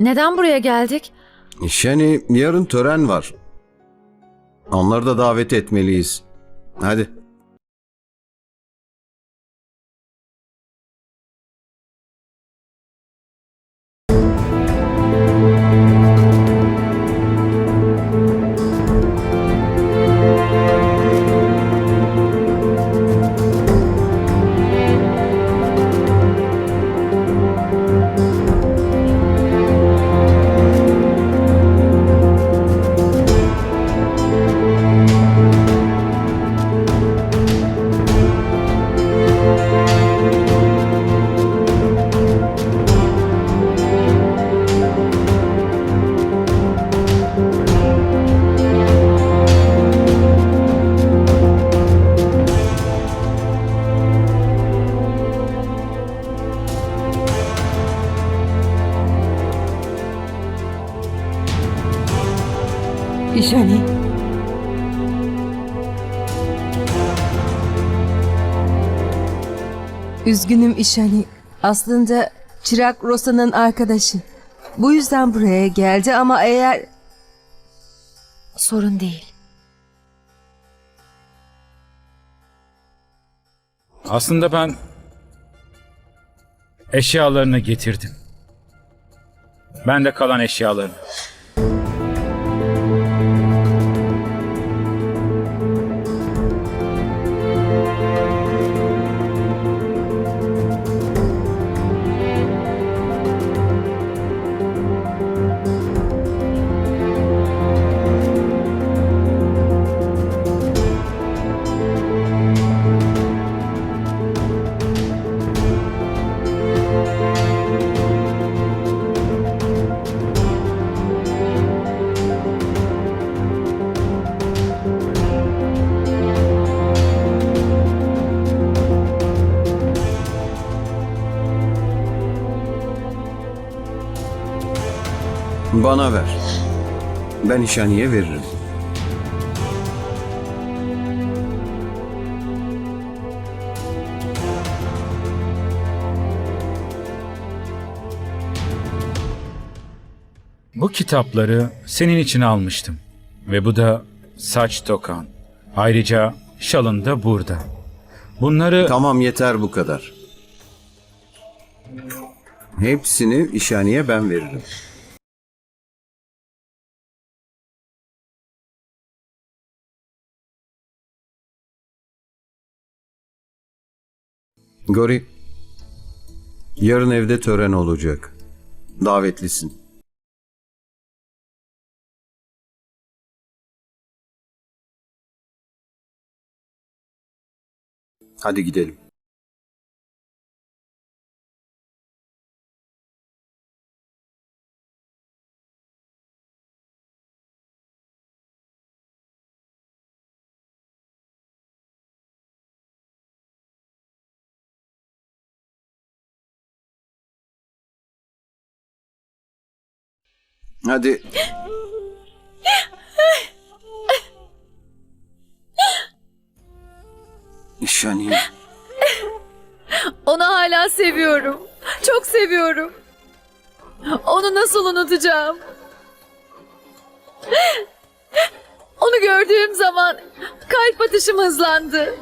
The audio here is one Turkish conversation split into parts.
Neden buraya geldik? Yani yarın tören var. Onları da davet etmeliyiz. Hadi. İşani. Üzgünüm İşani. Aslında Çırak Rosa'nın arkadaşı. Bu yüzden buraya geldi ama eğer Sorun değil. Aslında ben eşyalarını getirdim. Ben de kalan eşyalarını. Bana ver. Ben İşani'ye veririm. Bu kitapları senin için almıştım. Ve bu da saç tokan. Ayrıca şalın da burada. Bunları Tamam yeter bu kadar. Hepsini İşani'ye ben veririm. Gori, yarın evde tören olacak. Davetlisin. Hadi gidelim. Hadi. Şani. Onu hala seviyorum. Çok seviyorum. Onu nasıl unutacağım? Onu gördüğüm zaman kalp atışım hızlandı.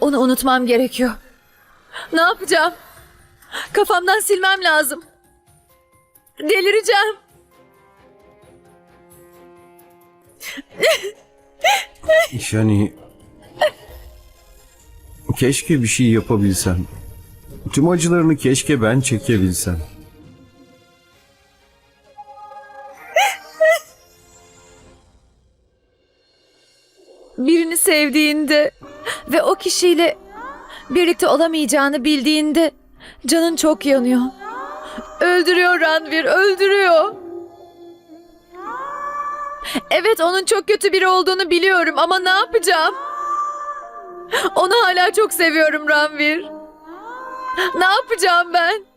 Onu unutmam gerekiyor. Ne yapacağım? Kafamdan silmem lazım. Delireceğim. Şani. Keşke bir şey yapabilsem. Tüm acılarını keşke ben çekebilsem. birini sevdiğinde ve o kişiyle birlikte olamayacağını bildiğinde canın çok yanıyor. Öldürüyor Ranvir, öldürüyor. Evet onun çok kötü biri olduğunu biliyorum ama ne yapacağım? Onu hala çok seviyorum Ranvir. Ne yapacağım ben?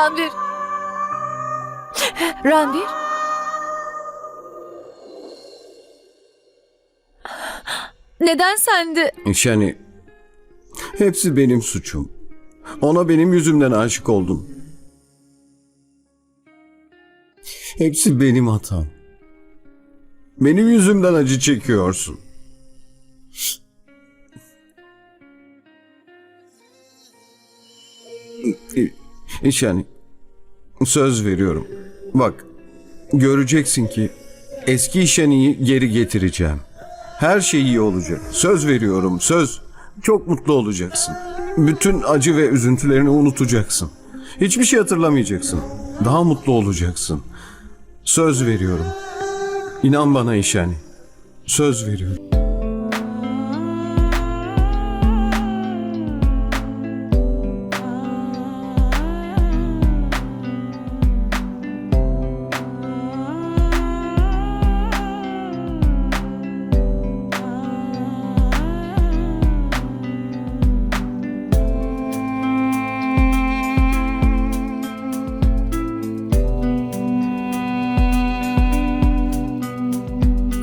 Ranvir. Ranvir. Neden sen de... İşani hepsi benim suçum. Ona benim yüzümden aşık oldum. Hepsi benim hatam. Benim yüzümden acı çekiyorsun. İşani söz veriyorum. Bak göreceksin ki eski işeniyi geri getireceğim. Her şey iyi olacak. Söz veriyorum, söz. Çok mutlu olacaksın. Bütün acı ve üzüntülerini unutacaksın. Hiçbir şey hatırlamayacaksın. Daha mutlu olacaksın. Söz veriyorum. İnan bana İşani. Söz veriyorum.